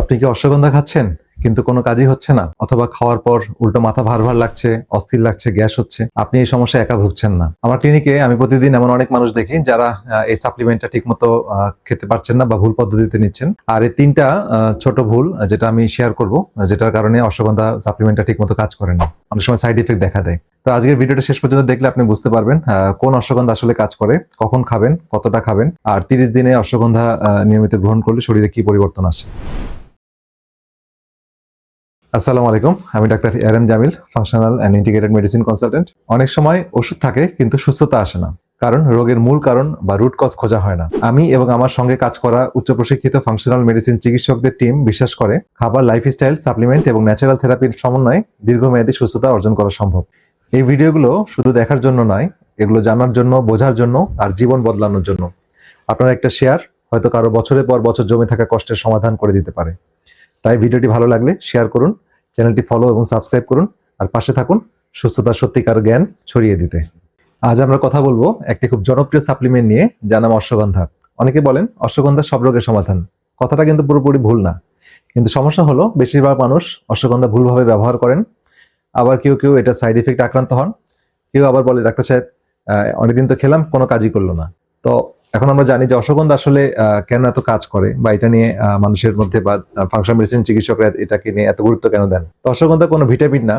আপনি কি অশ্বগন্ধা খাচ্ছেন? কিন্তু কোনো কাজই হচ্ছে না। অথবা খাওয়ার পর উল্টো মাথা ভার ভার লাগছে, অস্থির লাগছে, গ্যাস হচ্ছে। আপনি এই সমস্যা একা ভুগছেন না। আমার ক্লিনিকে আমি প্রতিদিন এমন অনেক মানুষ দেখি যারা এই সাপ্লিমেন্টটা ঠিক মতো খেতে পারছেন না বা ভুল পদ্ধতিতে নিচ্ছেন। আর এই তিনটা ছোট ভুল যেটা আমি শেয়ার করব যেটার কারণে অশ্বগন্ধা সাপ্লিমেন্টটা ঠিক মতো কাজ করে না। অনেক সময় সাইড ইফেক্ট দেখা দেয়। তো আজকের ভিডিওটা শেষ পর্যন্ত দেখলে আপনি বুঝতে পারবেন কোন অশ্বগন্ধা আসলে কাজ করে, কখন খাবেন, কতটা খাবেন, আর তিরিশ দিনে অশ্বগন্ধা নিয়মিত গ্রহণ করলে শরীরে কি পরিবর্তন আসে। আসসালামু আলাইকুম, আমি doctor R M Jamil functional and integrated medicine consultant অনেক সময় ওষুধ থাকে, কিন্তু সুস্থতা আসে না, কারণ রোগের মূল কারণ বা রুট কজ খোঁজা হয় না। আমি এবং আমার সঙ্গে কাজ করা উচ্চ প্রশিক্ষিত ফাংশনাল মেডিসিন চিকিৎসকদের টিম বিশ্বাস করে, খাবার লাইফস্টাইল সাপ্লিমেন্ট এবং ন্যাচারাল থেরাপির সমন্বয়ে দীর্ঘমেয়াদী সুস্থতা অর্জন করা সম্ভব। এই ভিডিওগুলো শুধু দেখার জন্য নয়, এগুলো জানার জন্য, বোঝার জন্য আর জীবন বদলানোর জন্য। আপনার একটা শেয়ার হয়তো কারও বছরের পর বছর জমে থাকা কষ্টের সমাধান করে দিতে পারে। তাই ভিডিওটি ভালো লাগলে শেয়ার করুন চ্যানেলটি ফলো এবং সাবস্ক্রাইব করুন, আর পাশে থাকুন সুস্থতার সত্যিকার জ্ঞান ছড়িয়ে দিতে। আজ আমরা কথা বলব একটি খুব জনপ্রিয় সাপ্লিমেন্ট নিয়ে, যার নাম অশ্বগন্ধা। অনেকে বলেন, অশ্বগন্ধা সব রোগের সমাধান। কথাটা কিন্তু পুরোপুরি ভুল না। কিন্তু সমস্যা হলো, বেশিরভাগ মানুষ অশ্বগন্ধা ভুলভাবে ব্যবহার করেন। আবার কেউ কেউ এটা সাইড ইফেক্ট আক্রান্ত হন। কেউ আবার বলে, ডাক্তার সাহেব অনেকদিন তো খেলাম, কোনো কাজই করল না। তো এখন আমরা জানি যে অশ্বগন্ধা আসলে কেন এত কাজ করে বা এটা নিয়ে মানুষের মধ্যে বা ফাংশন মেডিসিন চিকিৎসকরা এটাকে নিয়ে এত গুরুত্ব কেন দেন? তো অশ্বগন্ধা কোনো ভিটামিন না,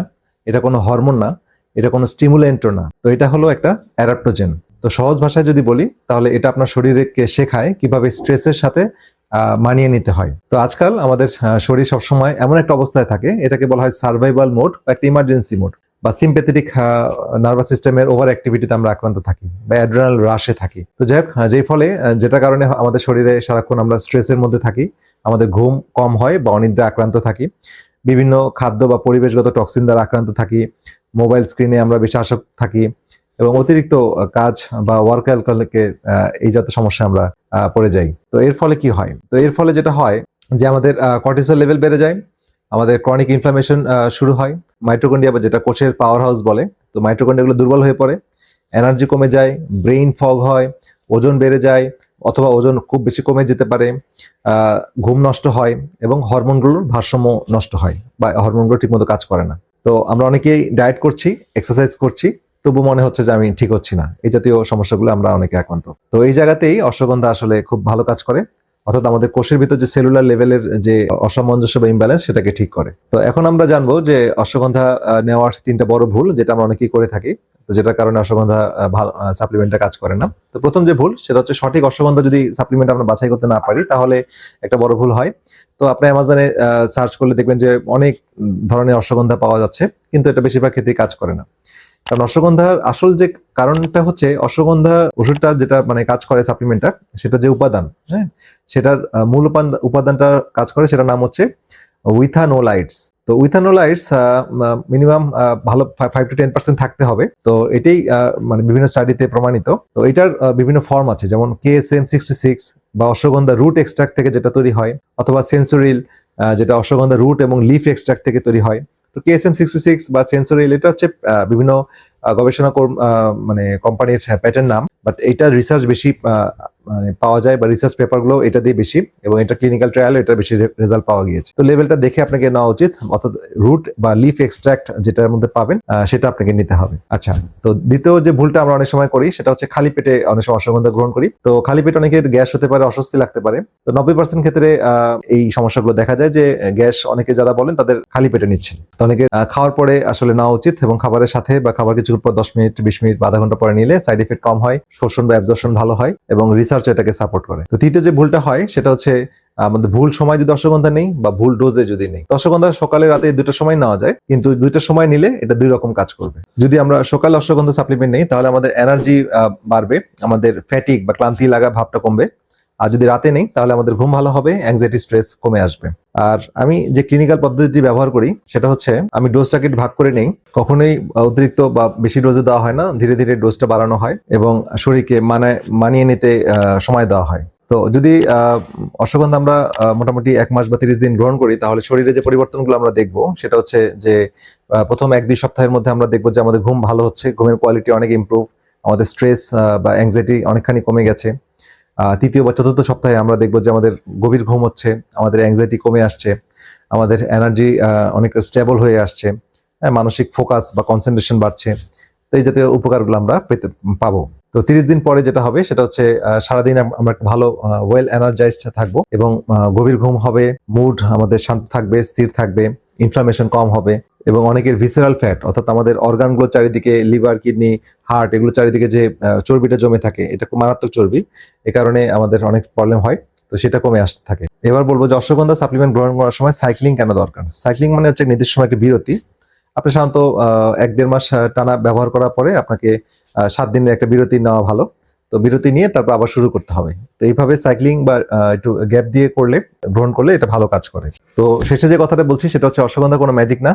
এটা কোনো হরমোন না, এটা কোনো স্টিমুলেন্টও না। তো এটা হলো একটা অ্যাডাপ্টোজেন তো সহজ ভাষায় যদি বলি, তাহলে এটা আপনার শরীরকে শেখায় কীভাবে স্ট্রেসের সাথে মানিয়ে নিতে হয়। তো আজকাল আমাদের শরীর সবসময় এমন একটা অবস্থায় থাকে, এটাকে বলা হয় সার্ভাইভাল মোড বা একটা ইমার্জেন্সি মোড বা সিম্পেথেটিক নার্ভাস সিস্টেমের ওভার অ্যাক্টিভিটিতে আমরা আক্রান্ত থাকি বা অ্যাড্রেনাল রাশে থাকি। তো যাই হোক যেই ফলে যেটা কারণে আমাদের শরীরে সারাক্ষণ আমরা স্ট্রেসের মধ্যে থাকি, আমাদের ঘুম কম হয় বা অনিদ্রা আক্রান্ত থাকি, বিভিন্ন খাদ্য বা পরিবেশগত টক্সিন দ্বারা আক্রান্ত থাকি মোবাইল স্ক্রিনে আমরা বেশি আসক্ত থাকি এবং অতিরিক্ত কাজ বা ওয়ার্ক অ্যালকোহলকে এই জাতীয় সমস্যা আমরা পড়ে যাই। তো এর ফলে কি হয়? তো এর ফলে যেটা হয় যে আমাদের কর্টিসল লেভেল বেড়ে যায় আমাদের ক্রনিক ইনফ্লামেশন শুরু হয়। মাইটোকন্ডিয়া বা যেটা কোষের পাওয়ার হাউস বলে, তো মাইটোকন্ডিয়াগুলো দুর্বল হয়ে পড়ে। এনার্জি কমে যায় ব্রেইন ফগ হয়, ওজন বেড়ে যায়, অথবা ওজন খুব বেশি কমে যেতে পারে ঘুম নষ্ট হয়, এবং হরমোনগুলোর ভারসাম্য নষ্ট হয়, বা হরমোনগুলো ঠিকমতো কাজ করে না। তো আমরা অনেকেই ডায়েট করছি এক্সারসাইজ করছি, তবু মনে হচ্ছে যে আমি ঠিক হচ্ছি না। এই জাতীয় সমস্যাগুলো আমরা অনেকে আক্রান্ত। তো এই জায়গাতেই অশ্বগন্ধা আসলে খুব ভালো কাজ করে। অর্থাৎ আমাদের কোষের ভিতর যে সেলুলার লেভেলের যে অসামঞ্জস্য বা ইমব্যালেন্স সেটাকে ঠিক করে। তো এখন আমরা জানব যে অশ্বগন্ধা নেওয়ার তিনটা বড় ভুল যেটা আমরা অনেকেই করে থাকি। তো যেটার কারণে অশ্বগন্ধা ভালো সাপ্লিমেন্টটা কাজ করে না। তো প্রথম যে ভুল সেটা হচ্ছে সঠিক অশ্বগন্ধা যদি সাপ্লিমেন্ট আমরা বাছাই করতে না পারি তাহলে একটা বড় ভুল হয়। তো আপনি অ্যামাজনে সার্চ করলে দেখবেন যে অনেক ধরনের অশ্বগন্ধা পাওয়া যাচ্ছে, কিন্তু এটা বেশিরভাগ ক্ষেত্রেই কাজ করে না। কারণ অশ্বগন্ধার আসল যে কারণটা হচ্ছে অশ্বগন্ধা ওষুধটা যেটা মানে কাজ করে সাপ্লিমেন্টটা সেটা যে উপাদান হ্যাঁ? সেটার মূল উপাদান উপাদানটা কাজ করে, সেটার নাম হচ্ছে উইথানোলাইটস। তো উইথানোলাইটস মিনিমাম ভালো ফাইভ টু টেন পার্সেন্ট থাকতে হবে। তো এটাই মানে বিভিন্ন স্টাডিতে প্রমাণিত। তো এটার বিভিন্ন ফর্ম আছে, যেমন K S M sixty six বা অশ্বগন্ধা রুট এক্সট্রাক্ট থেকে যেটা তৈরি হয়, অথবা সেন্সোরিল যেটা অশ্বগন্ধা রুট এবং লিফ এক্সট্রাক্ট থেকে তৈরি হয়। তো K S M sixty six বা সেন্সোরিল এটা হচ্ছে বিভিন্ন গবেষণা মানে কোম্পানির প্যাটার্ন নাম বাট এইটার রিসার্চ বেশি মানে পাওয়া যায় বা রিসার্চ পেপারগুলো এটা দিয়ে বেশি এবং এটা ক্লিনিক্যাল ট্রায়াল এটা বেশি রেজাল্ট পাওয়া গিয়েছে। তো লেভেলটা দেখে আপনাকে নেওয়া উচিত, অর্থাৎ রুট বা লিফ এক্সট্রাক্ট যেটার মধ্যে পাবেন সেটা আপনাকে নিতে হবে। আচ্ছা তো দ্বিতীয় যে ভুলটা আমরা অনেক সময় করি, সেটা হচ্ছে খালি পেটে অনেক সময় অশ্বগন্ধা গ্রহণ করি। তো খালি পেটে অনেকের গ্যাস হতে পারে, অস্বস্তি লাগতে পারে। তো নব্বই পার্সেন্ট ক্ষেত্রে এই সমস্যাগুলো দেখা যায় যে, গ্যাস অনেকে যারা বলেন তাদের খালি পেটে নিচ্ছেন। তো অনেকে খাওয়ার পরে আসলে নেওয়া উচিত এবং খাবারের সাথে বা খাবার কিছুক্ষণ পর দশ মিনিট, বিশ মিনিট আধা ঘণ্টা পরে নিলে সাইড এফেক্ট কম হয়, শোষণ বা অ্যাবজর্শন ভালো হয় এবং রিসার্চ এটাকে সাপোর্ট করে। তো তৃতীয় যে ভুলটা হয়, সেটা হচ্ছে আমাদের ভুল সময় যদি অশ্বগন্ধা নেই বা ভুল ডোজে যদি নেই। অশ্বগন্ধা সকালে রাতে দুটো সময় নেওয়া যায়, কিন্তু দুইটা সময় নিলে এটা দুই রকম কাজ করবে। যদি আমরা সকালে অশ্বগন্ধা সাপ্লিমেন্ট নেই, তাহলে আমাদের এনার্জি বাড়বে, আমাদের ফ্যাটিক বা ক্লান্তি লাগা ভাবটা কমবে। আর যদি রাতে নেই, তাহলে আমাদের ঘুম ভালো হবে অ্যাংজাইটি স্ট্রেস কমে আসবে। আর আমি যে ক্লিনিক্যাল পদ্ধতিটি ব্যবহার করি, সেটা হচ্ছে আমি ডোজটাকে ভাগ করে নেই, কখনোই অতিরিক্ত বা বেশি ডোজে দেওয়া হয় না, ধীরে ধীরে ডোজটা বাড়ানো হয় এবং শরীরকে মানে মানিয়ে নিতে সময় দেওয়া হয়। তো যদি অশ্বগন্ধা আমরা মোটামুটি এক মাস বা তিরিশ দিন গ্রহণ করি, তাহলে শরীরে যে পরিবর্তনগুলো আমরা দেখব, সেটা হচ্ছে যে প্রথম এক দুই সপ্তাহের মধ্যে আমরা দেখব যে আমাদের ঘুম ভালো হচ্ছে, ঘুমের কোয়ালিটি অনেক ইমপ্রুভ আমাদের স্ট্রেস বা অ্যাংজাইটি অনেকখানি কমে গেছে। তৃতীয় বা চতুর্থ সপ্তাহে আমরা দেখব যে আমাদের গভীর ঘুম হচ্ছে আমাদের অ্যাংজাইটি কমে আসছে আমাদের এনার্জি অনেক স্টেবল হয়ে আসছে হ্যাঁ, মানসিক ফোকাস বা কনসেন্ট্রেশন বাড়ছে। তো এই জাতীয় উপকারগুলো আমরা পেতে পাবো। তো তিরিশ দিন পরে যেটা হবে সেটা হচ্ছে সারাদিন আমরা ভালো ওয়েল এনার্জাইজড থাকব এবং গভীর ঘুম হবে মুড আমাদের শান্ত থাকবে স্থির থাকবে। ইনফ্লামেশন কম হবে এবং অনেকের ভিসেরাল ফ্যাট অর্থাৎ আমাদের অর্গানগুলো চারিদিকে লিভার কিডনি হার্ট এগুলো চারিদিকে যে চর্বিটা জমে থাকে, এটা মারাত্মক চর্বি। এ কারণে আমাদের অনেক প্রবলেম হয়, তো সেটা কমে আসতে থাকে। এবার বলব যে অশ্বগন্ধা সাপ্লিমেন্ট গ্রহণ করার সময় সাইক্লিং কেন দরকার? সাইক্লিং মানে হচ্ছে নির্দিষ্ট সময় একটা বিরতি। আপনি সাধারণত এক দেড় মাস টানা ব্যবহার করার পরে আপনাকে সাত দিনের একটা বিরতি নেওয়া ভালো। তো বিরতি নিয়ে তারপর আবার শুরু করতে হবে। তো এইভাবে সাইক্লিং বা একটু গ্যাপ দিয়ে করলে গ্রহণ করলে এটা ভালো কাজ করে। তো শেষে যে কথাটা বলছি, সেটা হচ্ছে অশ্বগন্ধা কোনো ম্যাজিক না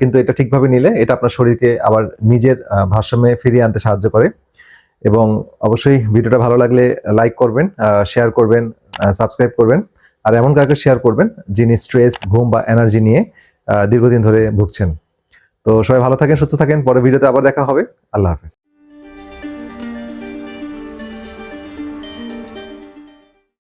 কিন্তু এটা ঠিকভাবে নিলে এটা আপনার শরীরকে আবার নিজের ভারসাম্যে ফিরিয়ে আনতে সাহায্য করে। এবং অবশ্যই ভিডিওটা ভালো লাগলে লাইক করবেন শেয়ার করবেন সাবস্ক্রাইব করবেন। আর এমন কাউকে শেয়ার করবেন, যিনি স্ট্রেস ঘুম বা এনার্জি নিয়ে দীর্ঘদিন ধরে ভুগছেন। তো সবাই ভালো থাকেন, সুস্থ থাকেন পরে ভিডিওতে আবার দেখা হবে। আল্লাহ হাফেজ।